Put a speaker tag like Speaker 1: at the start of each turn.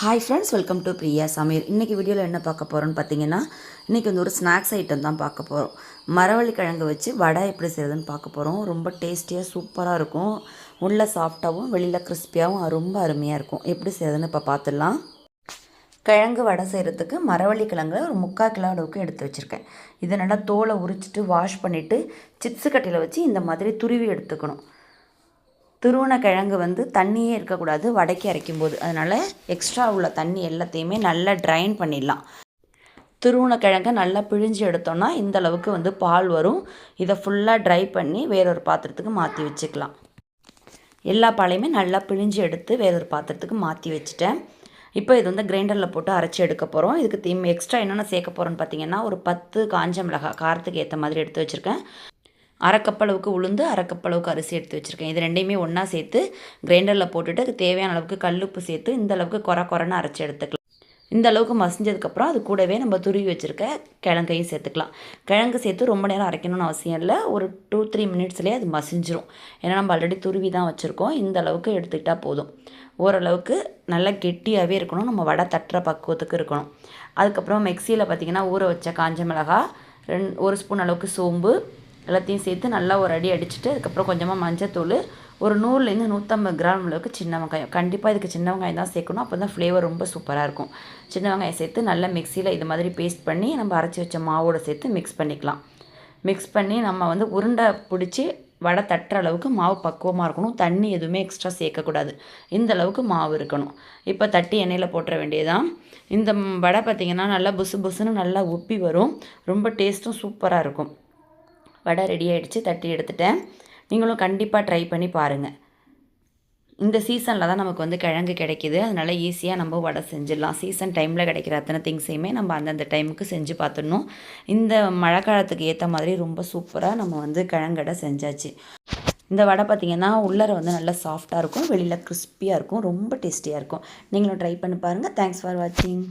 Speaker 1: Hi friends welcome to Priya சமையல் இன்றைக்கி வீடியோவில் என்ன பார்க்க போகிறோன்னு பார்த்தீங்கன்னா இன்றைக்கி வந்து ஒரு ஸ்நாக்ஸ் ஐட்டம் தான் பார்க்க போகிறோம் மரவள்ளி கிழங்கு வச்சு வடை எப்படி செய்யுதுன்னு பார்க்க போகிறோம் ரொம்ப டேஸ்டியாக சூப்பராக இருக்கும். உள்ளே சாஃப்டாகவும் வெளியில் கிறிஸ்பியாகவும் ரொம்ப அருமையாக இருக்கும். எப்படி செய்யறதுன்னு இப்போ பார்த்துடலாம். கிழங்கு வடை செய்கிறதுக்கு மரவள்ளி கிழங்கு ஒரு முக்கால் கிலோ அளவுக்கு எடுத்து வச்சுருக்கேன். இதை நல்லா தோலை உரிச்சிட்டு வாஷ் பண்ணிவிட்டு சிப்ஸு கட்டியில் வச்சு இந்த மாதிரி துருவி எடுத்துக்கணும். திருவணக்கிழங்கு கிழங்கு வந்து தண்ணியே இருக்கக்கூடாது. வடைக்கு அரைக்கும் போது அதனால் எக்ஸ்ட்ரா உள்ள தண்ணி எல்லாத்தையுமே நல்லா ட்ரைன் பண்ணிடலாம். துருவன கிழங்கை நல்லா பிழிஞ்சு எடுத்தோன்னா இந்த அளவுக்கு வந்து பால் வரும். இதை ஃபுல்லாக ட்ரை பண்ணி வேறொரு பாத்திரத்துக்கு மாற்றி வச்சுக்கலாம். எல்லா பாலையுமே நல்லா பிழிஞ்சு எடுத்து வேறொரு பாத்திரத்துக்கு மாற்றி வச்சுட்டேன். இப்போ இது வந்து கிரைண்டரில் போட்டு அரைச்சி எடுக்க போகிறோம் இதுக்கு தீம் எக்ஸ்ட்ரா என்னென்ன சேர்க்க போகிறோன்னு பார்த்தீங்கன்னா ஒரு பத்து காஞ்ச மிளகாய் காரத்துக்கு ஏற்ற மாதிரி எடுத்து வச்சுருக்கேன். அரைக்கப்பளவுக்கு உளுந்து அரைக்கப்பளவுக்கு அரிசி எடுத்து வச்சுருக்கேன். இது ரெண்டையுமே ஒன்றா சேர்த்து கிரைண்டரில் போட்டுட்டு அதுக்கு தேவையான அளவுக்கு கல்லுப்பு சேர்த்து இந்த அளவுக்கு குறை குறைன்னு அரைச்சி எடுத்துக்கலாம். இந்த அளவுக்கு மசிஞ்சதுக்கப்புறம் அது கூடவே நம்ம துருவி வச்சுருக்க கிழங்கையும் சேர்த்துக்கலாம். கிழங்கு சேர்த்து ரொம்ப நேரம் அரைக்கணும்னு அவசியம் இல்லை. ஒரு டூ த்ரீ மினிட்ஸ்லேயே அது மசிஞ்சிரும். ஏன்னா நம்ம ஆல்ரெடி துருவி தான் வச்சுருக்கோம். இந்த அளவுக்கு எடுத்துக்கிட்டால் போதும். ஓரளவுக்கு நல்லா கெட்டியாகவே இருக்கணும். நம்ம வடை தட்டுற பக்குவத்துக்கு இருக்கணும். அதுக்கப்புறம் மிக்சியில் பார்த்திங்கன்னா ஊற வச்ச காஞ்ச மிளகா ரெண் ஒரு ஸ்பூன் அளவுக்கு சோம்பு எல்லாத்தையும் சேர்த்து நல்லா ஒரு அடி அடிச்சுட்டு அதுக்கப்புறம் கொஞ்சமாக மஞ்சத்தூள் ஒரு நூறுலேருந்து நூற்றம்பது கிராம் அளவுக்கு சின்ன வெங்காயம். கண்டிப்பாக இதுக்கு சின்ன வெங்காயம் தான் சேர்க்கணும். அப்போ தான் ஃப்ளேவர் ரொம்ப சூப்பராக இருக்கும். சின்ன வெங்காயம் சேர்த்து நல்லா மிக்சியில் இது மாதிரி பேஸ்ட் பண்ணி நம்ம அரைச்சி வச்ச மாவோடு சேர்த்து மிக்ஸ் பண்ணிக்கலாம். மிக்ஸ் பண்ணி நம்ம வந்து உருண்டை பிடிச்சி வடை தட்டுற அளவுக்கு மாவு பக்குவமாக இருக்கணும். தண்ணி எதுவுமே எக்ஸ்ட்ரா சேர்க்கக்கூடாது. இந்த அளவுக்கு மாவு இருக்கணும். இப்போ தட்டி எண்ணெயில் போட்டுற வேண்டியதான் இந்த வடை பார்த்திங்கன்னா நல்லா புசு புசுன்னு நல்லா உப்பி வரும். ரொம்ப டேஸ்ட்டும் சூப்பராக இருக்கும். வடை ரெடி ஆகிடுச்சு தட்டி எடுத்துட்டேன். நீங்களும் கண்டிப்பாக ட்ரை பண்ணி பாருங்கள் இந்த சீசனில் தான் நமக்கு வந்து கிழங்கு கிடைக்கிது. அதனால் ஈஸியாக நம்ம வடை செஞ்சிடலாம். சீசன் டைமில் கிடைக்கிற அத்தனை திங்ஸையுமே நம்ம அந்தந்த டைமுக்கு செஞ்சு பார்த்துடணும் இந்த மழை காலத்துக்கு ஏற்ற மாதிரி ரொம்ப சூப்பராக நம்ம வந்து கிழங்கடை செஞ்சாச்சு. இந்த வடை பார்த்திங்கன்னா உள்ளர வந்து நல்லா சாஃப்டாக இருக்கும். வெளியில் கிறிஸ்பியாக இருக்கும். ரொம்ப டேஸ்டியாக இருக்கும். நீங்களும் ட்ரை பண்ணி பாருங்கள் தேங்க்ஸ் ஃபார் வாட்சிங்